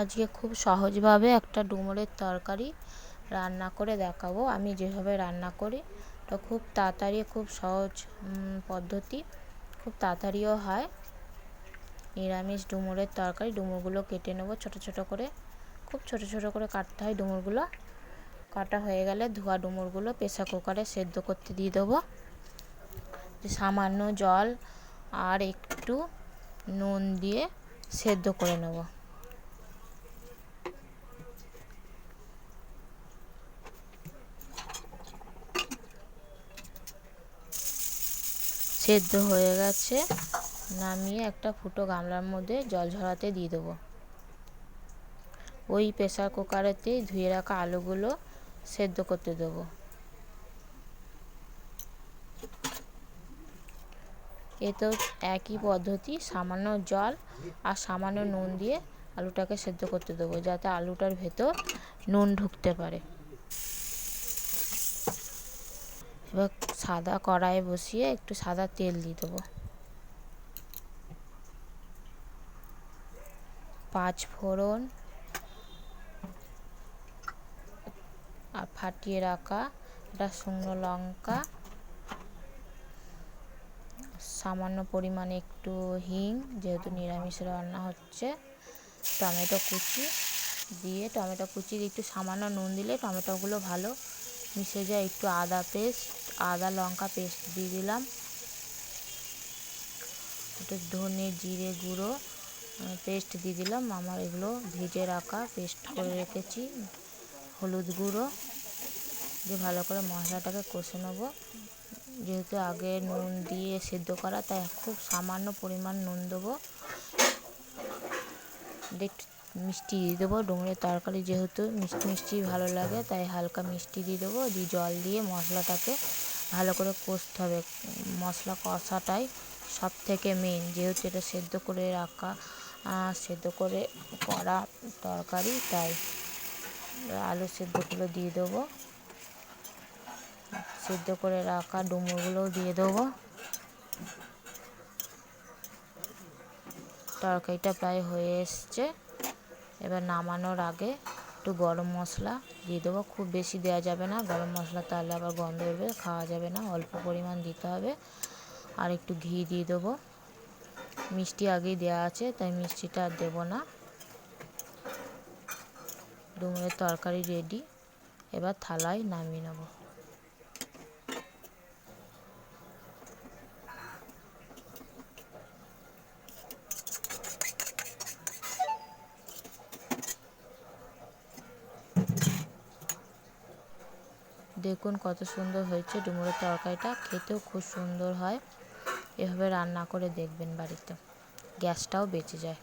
আজকে খুব সহজভাবে একটা ডুমুরের তরকারি রান্না করে দেখাবো। আমি যেভাবে রান্না করি, তো খুব তাড়াতাড়ি, খুব সহজ পদ্ধতি। খুব তাড়াতাড়িও হয়। নিরামিষ ডুমুরের তরকারি, ডুমুরগুলো কেটে নেব ছোট ছোট করে। খুব ছোট ছোট করে কাটতে হয় ডুমুরগুলো। কাটা হয়ে গেলে ধোয়া ডুমুরগুলো প্রেসার কুকারে সেদ্ধ করতে দিয়ে দেবো। সামান্য জল আর একটু নুন দিয়ে সেদ্ধ করে নেব। সেদ্ধ হয়ে গেছে। নামিয়ে একটা ফুটো গামলার মধ্যে জল ঝরাতে দিয়ে দেবো। ওই প্রেসার কুকারেতেই ধুয়ে রাখা আলুগুলো সেদ্ধ করতে দেবো। এতেও একই পদ্ধতি, সামান্য জল আর সামান্য নুন দিয়ে আলুটাকে সেদ্ধ করতে দেবো, যাতে আলুটার ভেতর নুন ঢুকতে পারে। এবার সাদা কড়াই বসিয়ে একটু সাদা তেল দিয়ে দেবো। পাঁচ ফোড়ন আর ফাটিয়ে রাখা একটা শুকনো লঙ্কা, সামান্য পরিমাণে একটু হিং, যেহেতু নিরামিষ রান্না হচ্ছে, টমেটো কুচি দিয়ে টমেটো কুচি একটু সামান্য নুন দিলে টমেটোগুলো ভালো মিশে যায়, একটু আদা পেস্ট, আদা লঙ্কা পেস্ট দিয়ে দিলাম। একটু ধনে জিরে গুঁড়ো পেস্ট দিয়ে দিলাম। আমার এগুলো ভেজে রাখা, পেস্ট করে রেখেছি, হলুদ গুঁড়ো। দিয়ে ভালো করে মশলাটাকে কষে নেব। যেহেতু আগে নুন দিয়ে সেদ্ধ করা, তাই খুব সামান্য পরিমাণ নুন দেবো। একটু মিষ্টি দিয়ে দেবো। ডুমুরের তরকারি যেহেতু মিষ্টি মিষ্টি ভালো লাগে, তাই হালকা মিষ্টি দিয়ে দেবো। দিয়ে জল দিয়ে মশলাটাকে ভালো করে কষতে হবে। মশলা কষাটাই সব থেকে মেন যেহেতু এটা সেদ্ধ করে রাখা সেদ্ধ করে করা তরকারি, তাই আলু সেদ্ধগুলো দিয়ে দেবো। সেদ্ধ করে রাখা ডুমুরগুলোও দিয়ে দেবো। তরকারিটা প্রায় হয়ে এসছে। এবার নামানোর আগে একটু গরম মশলা দিয়ে দেবো। খুব বেশি দেওয়া যাবে না। গরম মশলা তাহলে আবার গন্ধ বেরবে, খাওয়া যাবে না। অল্প পরিমাণ দিতে হবে। আর একটু ঘি দিয়ে দেবো। মিষ্টি আগেই দেওয়া আছে, তাই মিষ্টিটা আর দেবো না। ডুমুরের তরকারি রেডি এবার থালায় নামিয়ে নেব। দেখুন কত সুন্দর হয়েছে। ডুমুরের তরকারিটা খেতেও খুব সুন্দর হয়। এভাবে রান্না করে দেখবেন বাড়িতে। গ্যাসটাও বেঁচে যায়।